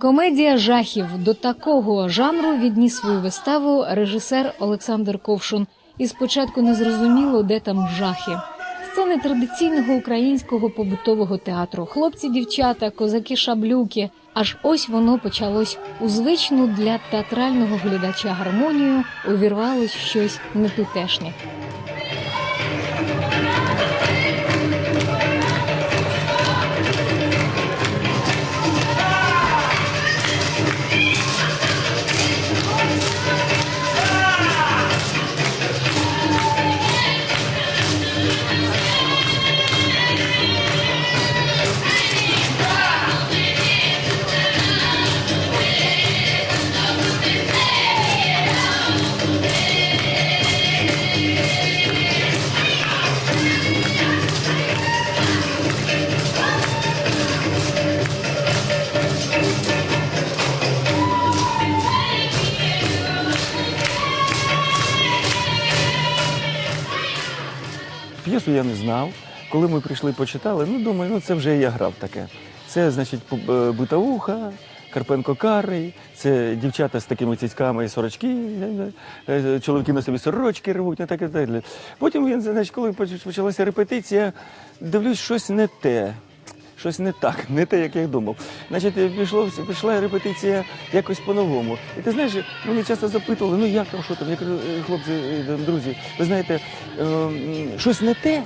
Комедія жахів до такого жанру відніс свою виставу режисер Олександр Ковшун. І спочатку не зрозуміло, де там жахи. Сцени традиційного українського побутового театру, хлопці, дівчата, козаки, шаблюки. Аж ось воно почалось у звичну для театрального глядача гармонію. Увірвалось щось нетутешнє. П'єсу я не знав. Коли ми прийшли, почитали, ну думаю, ну це вже я грав таке. Це, значить, е, Карпенко Карий, це дівчата з такими цицьками і сорочки, е, е, чоловіки на собі сорочки рвуть, і так і далі. Потім він, значить, коли почалася репетиція, дивлюсь, щось не те. Щось не так, не те, як я думав. Значить, е, пішло, пішла репетиція якось по-новому. І ти знаєш, мене часто запитували, ну як там, що там? Я кажу, «Е, хлопці, е, друзі, ви знаєте, щось не те,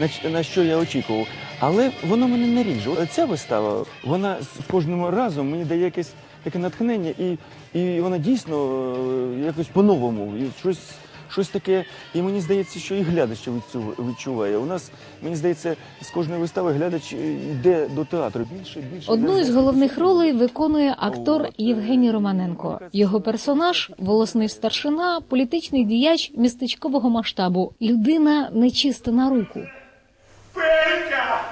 на, на що я очікував, але воно мене не ріже. Ця вистава, вона з кожним разом мені дає якесь таке натхнення, і, і вона дійсно якось по-новому. Щось, щось таке, і мені здається, що і глядач відчуває. У нас, мені здається, з кожної вистави глядач е, йде до театру більше, більше. Одну із головних ролей виконує актор Євгеній Романенко. Його персонаж волосний старшина, політичний діяч містечкового масштабу, людина нечиста на руку. Пелька!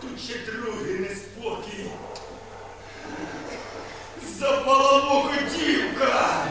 Тут ще другий неспокій. Запала дівка.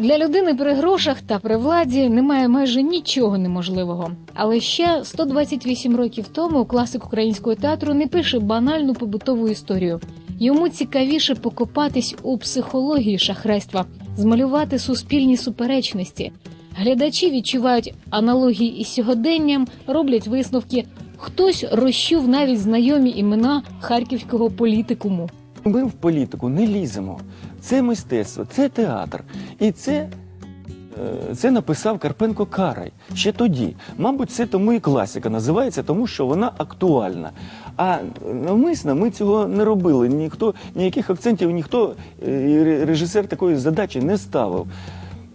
Для людини при грошах та при владі немає майже нічого неможливого. Але ще 128 років тому класик українського театру не пише банальну побутову історію. Йому цікавіше покопатись у психології шахрайства, змалювати суспільні суперечності. Глядачі відчувають аналогії із сьогоденням, роблять висновки. Хтось розчув навіть знайомі імена харківського політикуму. Ми в політику не ліземо. Це мистецтво, це театр. І це, е, це написав Карпенко Карай ще тоді. Мабуть, це тому і класика називається, тому що вона актуальна. А навмисно ми цього не робили. Ніхто ніяких акцентів, ніхто е, режисер такої задачі не ставив.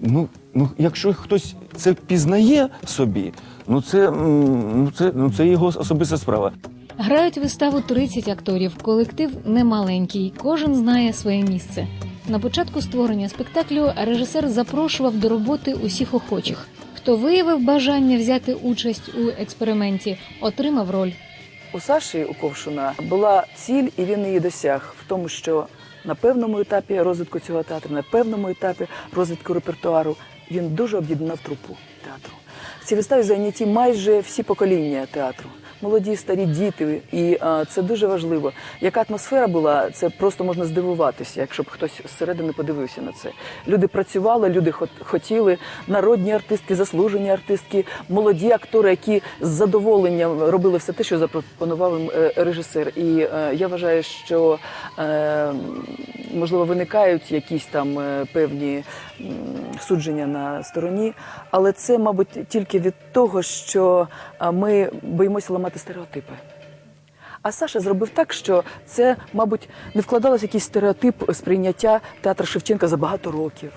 Ну, ну, якщо хтось це пізнає собі, ну це, ну, це, ну, це його особиста справа. Грають виставу 30 акторів. Колектив немаленький, кожен знає своє місце. На початку створення спектаклю режисер запрошував до роботи усіх охочих. хто виявив бажання взяти участь у експерименті, отримав роль. У Саші у Ковшуна була ціль, і він її досяг в тому, що на певному етапі розвитку цього театру, на певному етапі розвитку репертуару він дуже об'єднав трупу театру. В цій виставі зайняті майже всі покоління театру. Молоді, старі діти, і а, це дуже важливо. Яка атмосфера була, це просто можна здивуватися, якщо б хтось зсередини подивився на це. Люди працювали, люди хотіли, народні артистки, заслужені артистки, молоді актори, які з задоволенням робили все те, що запропонував їм е, режисер. І е, я вважаю, що е, можливо виникають якісь там е, певні судження на стороні, але це, мабуть, тільки від того, що е, ми боїмося ламати стереотипи. А Саша зробив так, що це, мабуть, не вкладалося якийсь стереотип сприйняття театру Шевченка за багато років.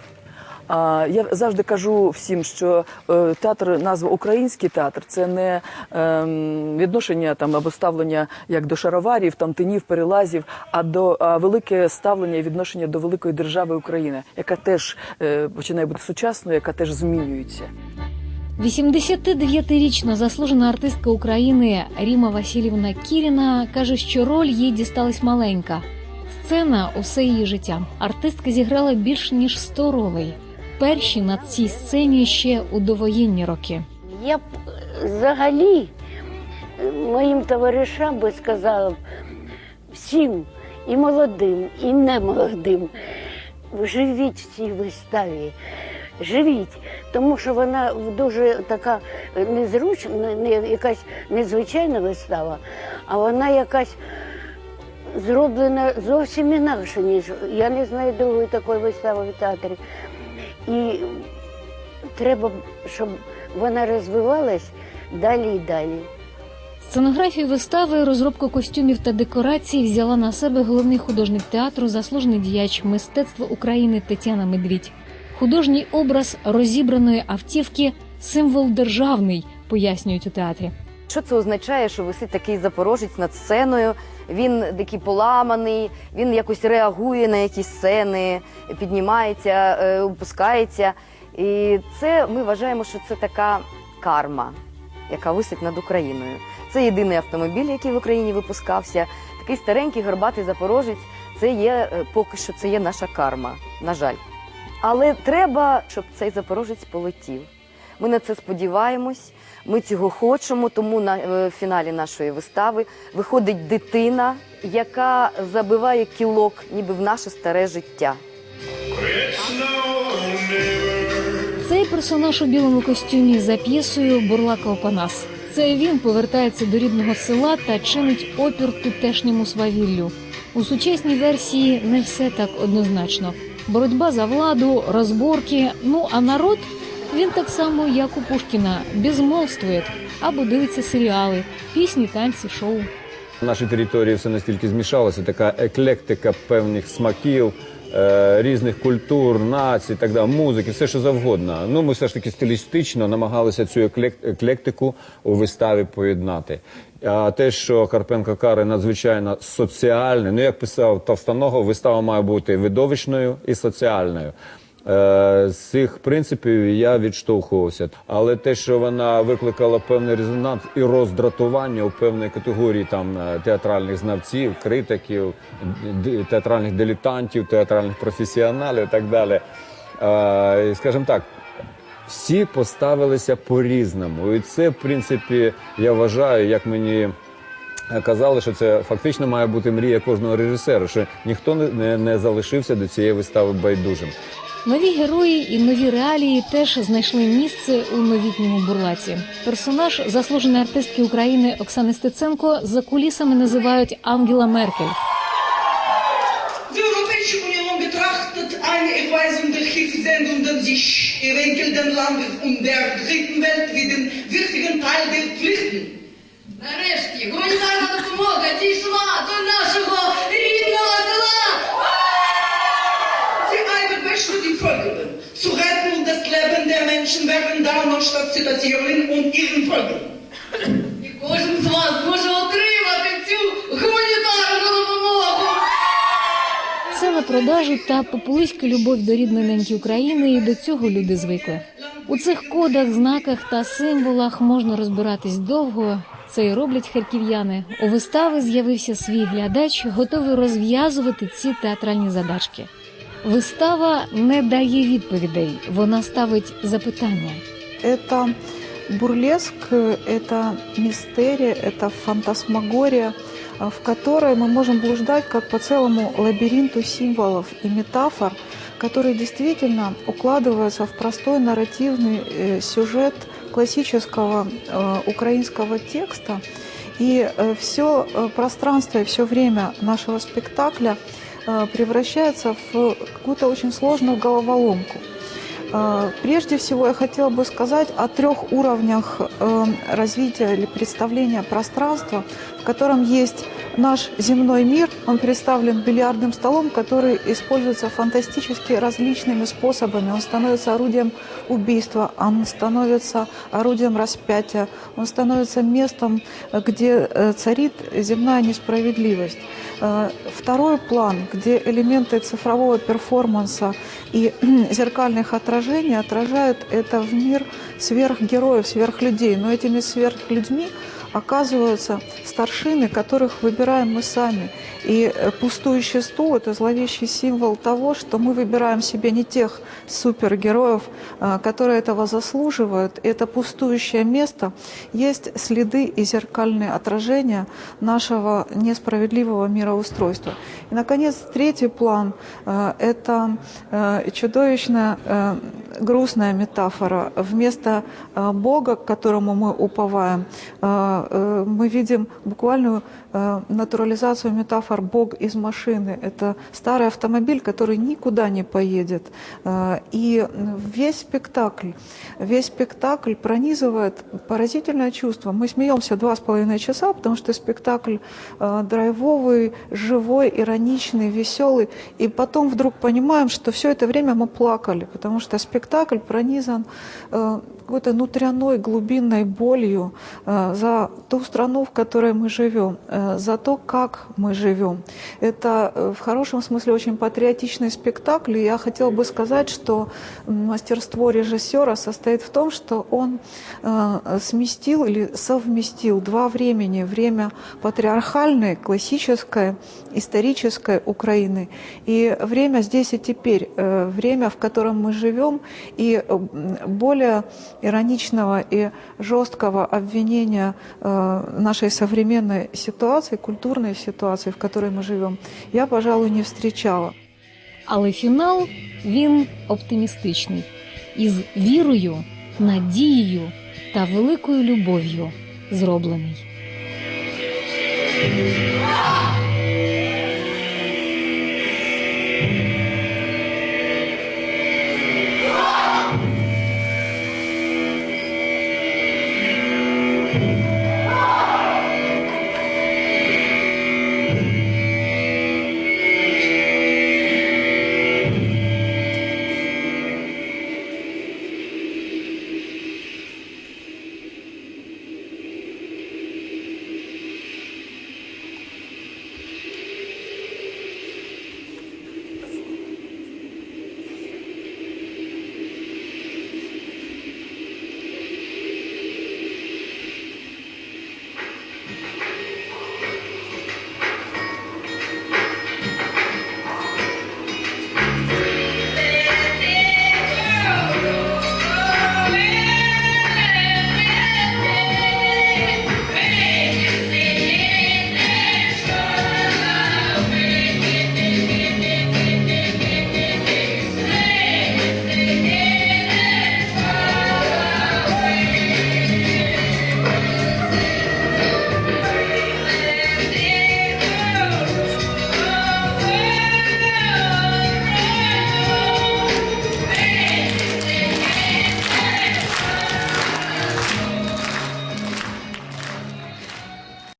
А я завжди кажу всім, що е, театр, назва Український театр це не ем, відношення там або ставлення як до шароварів, там тинів, перелазів, а до а велике ставлення і відношення до великої держави України, яка теж е, починає бути сучасною, яка теж змінюється. 89-річна заслужена артистка України Ріма Васильівна Кіріна каже, що роль їй дісталась маленька. Сцена усе її життя. Артистка зіграла більш ніж 100 ролей. Перші на цій сцені ще у довоєнні роки. Я б взагалі е, моїм товаришам би сказала всім, і молодим, і немолодим, живіть в цій виставі. Живіть, тому що вона дуже така незручна, не якась незвичайна вистава, а вона якась зроблена зовсім інакше, ніж я не знаю другої такої вистави в театрі. І треба, щоб вона розвивалась далі і далі. Сценографію вистави, розробку костюмів та декорацій взяла на себе головний художник театру, заслужений діяч мистецтва України Тетяна Медвідь. Художній образ розібраної автівки символ державний, пояснюють у театрі. Що це означає, що висить такий запорожець над сценою? Він такий поламаний, він якось реагує на якісь сцени, піднімається, е, опускається. І це ми вважаємо, що це така карма, яка висить над Україною. Це єдиний автомобіль, який в Україні випускався. Такий старенький горбатий запорожець. Це є е, поки що це є наша карма, на жаль. Але треба, щоб цей запорожець полетів. Ми на це сподіваємось. Ми цього хочемо, тому на е, фіналі нашої вистави виходить дитина, яка забиває кілок, ніби в наше старе життя. Цей персонаж у білому костюмі за п'єсою Бурлака Опанас. Це він повертається до рідного села та чинить опір тутешньому свавіллю. У сучасній версії не все так однозначно. Боротьба за владу, розборки. Ну а народ він так само, як у Пушкіна, безмолвствує або дивиться серіали, пісні, танці, шоу. В нашій території все настільки змішалося, така еклектика певних смаків, е, різних культур, націй, так далі, музики, все що завгодно. Ну, ми все ж таки стилістично намагалися цю еклек- еклектику у виставі поєднати. А те, що Карпенко Кари надзвичайно соціальне, ну як писав Товстаногов, вистава має бути видовищною і соціальною. Е, З цих принципів я відштовхувався. Але те, що вона викликала певний резонанс і роздратування у певної категорії там е, театральних знавців, критиків, театральних дилетантів, театральних професіоналів і так далі. Е, Скажімо так, всі поставилися по-різному. І це, в принципі, я вважаю, як мені казали, що це фактично має бути мрія кожного режисера, що ніхто не, не, не залишився до цієї вистави байдужим. Нові герої і нові реалії теж знайшли місце у новітньому бурлаці. Персонаж заслуженої артистки України Оксани Стеценко за кулісами називають Ангела Меркель. Hilfssendungen sich entwickelnden Landes und der dritten Welt wie den wichtigen Teil der Pflichten. Нарешті гуманітарна допомога дійшла до нашого рідного села. Sie eilt beschritt die Folgenden. Zu retten und das Leben der Menschen während Download statt Zitatieren und ihren Folgen. І кожен з вас може отримати продажу та популистська любов до рідної неньки України, і до цього люди звикли. Land У цих кодах, знаках та символах можна розбиратись довго. Це і роблять харків'яни. У вистави з'явився свій глядач, готовий розв'язувати ці театральні задачки. Вистава не дає відповідей, вона ставить запитання. Это бурлеск, это мистерия, это фантасмагория, а, в которой мы можем блуждать как по целому лабиринту символов и метафор, которые действительно укладываются в простой нарративный э, сюжет классического э, украинского текста. И все пространство и все время нашего спектакля э, превращается в какую-то очень сложную головоломку. Э, Прежде всего я хотела бы сказать о трех уровнях э, развития или представления пространства, в котором есть наш земной мир. Он представлен бильярдным столом, который используется фантастически различными способами. Он становится орудием убийства, он становится орудием распятия, он становится местом, где э, царит земная несправедливость. Э, Второй план, где элементы цифрового перформанса и зеркальных отражений отражают это в мир сверхгероев, сверхлюдей. Но этими сверхлюдьми оказываются старшины, которых выбираем мы сами. И э, пустующий стул – это зловещий символ того, что мы выбираем себе не тех супергероев, э, которые этого заслуживают. Это пустующее место есть следы и зеркальные отражения нашего несправедливого мироустройства. И, наконец, третий план э, – это чудовищная э, грустная метафора. Вместо э, Бога, к которому мы уповаем, э, э, мы видим буквальную натурализацию метафор «Бог из машины». Это старый автомобиль, который никуда не поедет. И весь спектакль, весь спектакль пронизывает поразительное чувство. Мы смеемся два с половиной часа, потому что спектакль драйвовый, живой, ироничный, веселый. И потом вдруг понимаем, что все это время мы плакали, потому что спектакль пронизан э, какой-то внутренной глубинной болью э, за ту страну, в которой мы живем, э, за то, как мы живем. Это э, в хорошем смысле очень патриотичный спектакль. И я хотела бы сказать, что мастерство режиссера состоит в том, что он сместил или совместил два времени. Время патриархальной, классической, исторической Украины и время здесь и теперь, время, в котором мы живем, и более ироничного и жесткого обвинения э, нашей современной ситуации, культурной ситуации, в которой мы живем, я, пожалуй, не встречала. Але фінал він оптимістичний із вірою, надією та великою любов'ю зроблений.